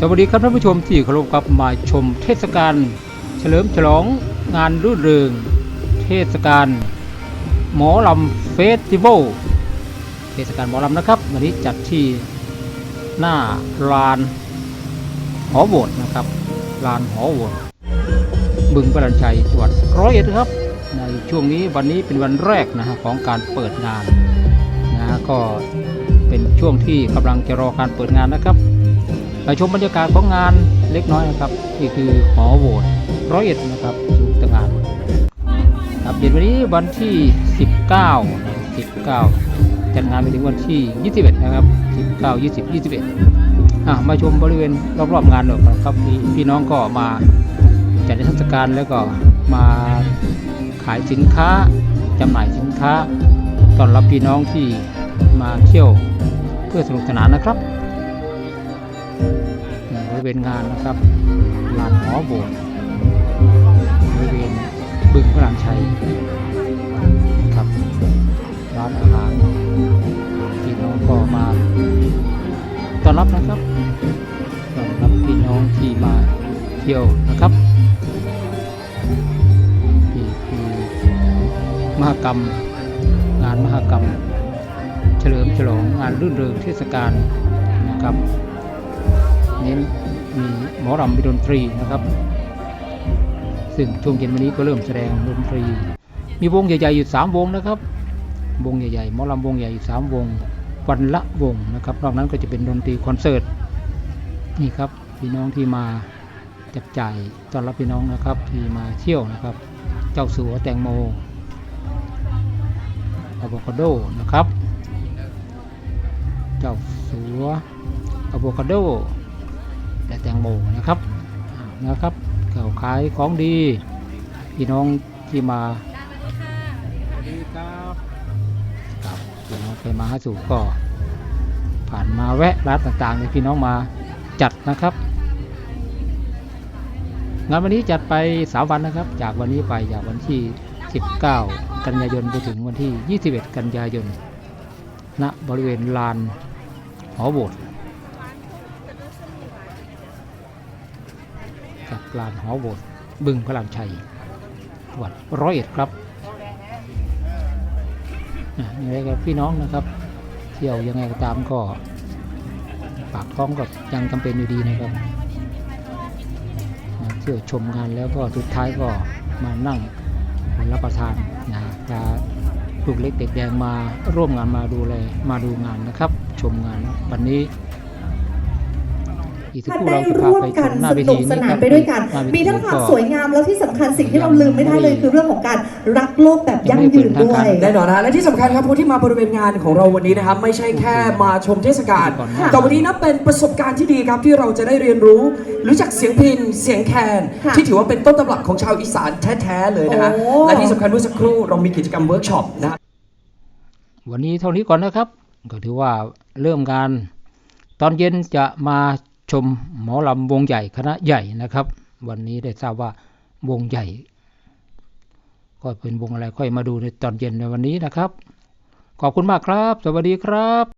สวัสดีครับท่านผู้ชมที่เคารพครับมาชมเทศกาลเฉลิมฉลองงานรื่นเริง เทศกาลหมอลำเฟสติวัลเทศกาลหมอลำนะครับ วันนี้จัดที่หน้าลานหอโบสถ์นะครับลานหอโบสถ์บึงประดันชัยจังหวัดร้อยเอ็ดครับในช่วงนี้วันนี้เป็นวันแรกนะฮะของการเปิดงานนะฮะก็เป็นช่วงที่กำลังจะรอการเปิดงานนะครับ ไปชมบรรยากาศของงานเล็กน้อยนะครับนี่คือหอโหวตร้อยเอ็ดนะครับสูงต่างงานครับเย็นวันนี้วันที่ 19 19 จัดงานไปถึงวันที่ 21 นะครับ 19 20 21อะมาชมบริเวณรอบๆงานหน่อยครับพี่พี่น้องก็มาจัดนิทรรศการแล้วก็มาขายสินค้าจำหน่ายสินค้าต้อนรับพี่น้องที่มาเที่ยวเพื่อสนุกสนานนะครับ ริเวณงานนะครับลานหอโบสถ์บริเวณบึงพระรามชัยครับร้านอาหารพี่น้องก็มาต้อนรับนะครับต้อนรับพี่น้องที่มาเที่ยวนะครับนี่คือมหกรรม งานมหกรรม เฉลิมฉลองงานรื่นเริงเทศกาลนะครับ น้นมีหมอรำมีดนตรีนะครับ ซึ่งช่วงเย็นวันนี้ก็เริ่มแสดงดนตรี มีวงใหญ่ๆอยู่สามวงนะครับ วงใหญ่ๆหมอรำวงใหญ่อยู่สามวง วันละวงนะครับ นอกนั้นก็จะเป็นดนตรีคอนเสิร์ตนี่ครับพี่น้องที่มาจับจ่ายต้อนรับพี่น้องนะครับ ที่มาเที่ยวนะครับ เจ้าสัวแตงโมอะโวคาโดนะครับ เจ้าสัวอะโวคาโด และแตงโมนะครับอ่านะครับเขาขายของดี พี่น้องที่มาสวัสดีครับครับพี่น้องไปมาหาสู่ก็ ผ่านมาแวะร้านต่างๆที่พี่น้องมาจัดนะครับ งานวันนี้จัดไป 3 วันนะครับ จากวันนี้ไปจากวันที่ 19 กันยายนไปถึงวันที่ 21 กันยายนณบริเวณลานหอโบสถ์ กับลานหอโบสถ์บึงพระรามชัยจังหวัดร้อยเอ็ดครับอะยังไงกับพี่น้องนะครับ เที่ยวยังไงก็ตามก็ ปากท้องก็ยังจำเป็นอยู่ดีนะครับมาเที่ยวชมงานแล้วก็สุดท้ายก็มานั่งรับประทานนะพาลูกเล็กเด็กแดงมาร่วมงานมาดูแลมาดูงานนะครับ ชมงานวันนี้ อีกสักท่านครู่ได้เราจะพาร่วมไปชกันมหน้าสเวนุทีกสนี้นาคนรับไปด้วยกันหน้าเวมีทีทั้งความก็สวยงามแล้วที่สำคัญสิ่งที่เราลืมไม่ได้เลยคือเรื่องของการรักโลกแบบยั่งยืนด้วย แน่นอนนะและที่สำคัญครับผู้ที่มาบริเวณงานของเราวันนี้นะครับไม่ใช่แค่มาชมเทศกาลค่ะ แต่วันนี้นับเป็นประสบการณ์ที่ดีครับที่เราจะได้เรียนรู้ รู้จักเสียงพินเสียงแคน ค่ะที่ถือว่าเป็นต้นตำรับของชาวอีสานแท้ๆเลยนะฮะโอ้ และที่สำคัญเมื่อสักครู่เรามีกิจกรรมเวิร์กช็อปนะวันนี้เท่านี้ก่อนนะครับ ก็ถือว่าเริ่มงาน ตอนเย็นจะมา ชมหมอลำวงใหญ่คณะใหญ่นะครับ วันนี้ได้ทราบว่าวงใหญ่ ก็เป็นวงอะไรค่อยมาดูในตอนเย็นในวันนี้นะครับ ขอบคุณมากครับ สวัสดีครับ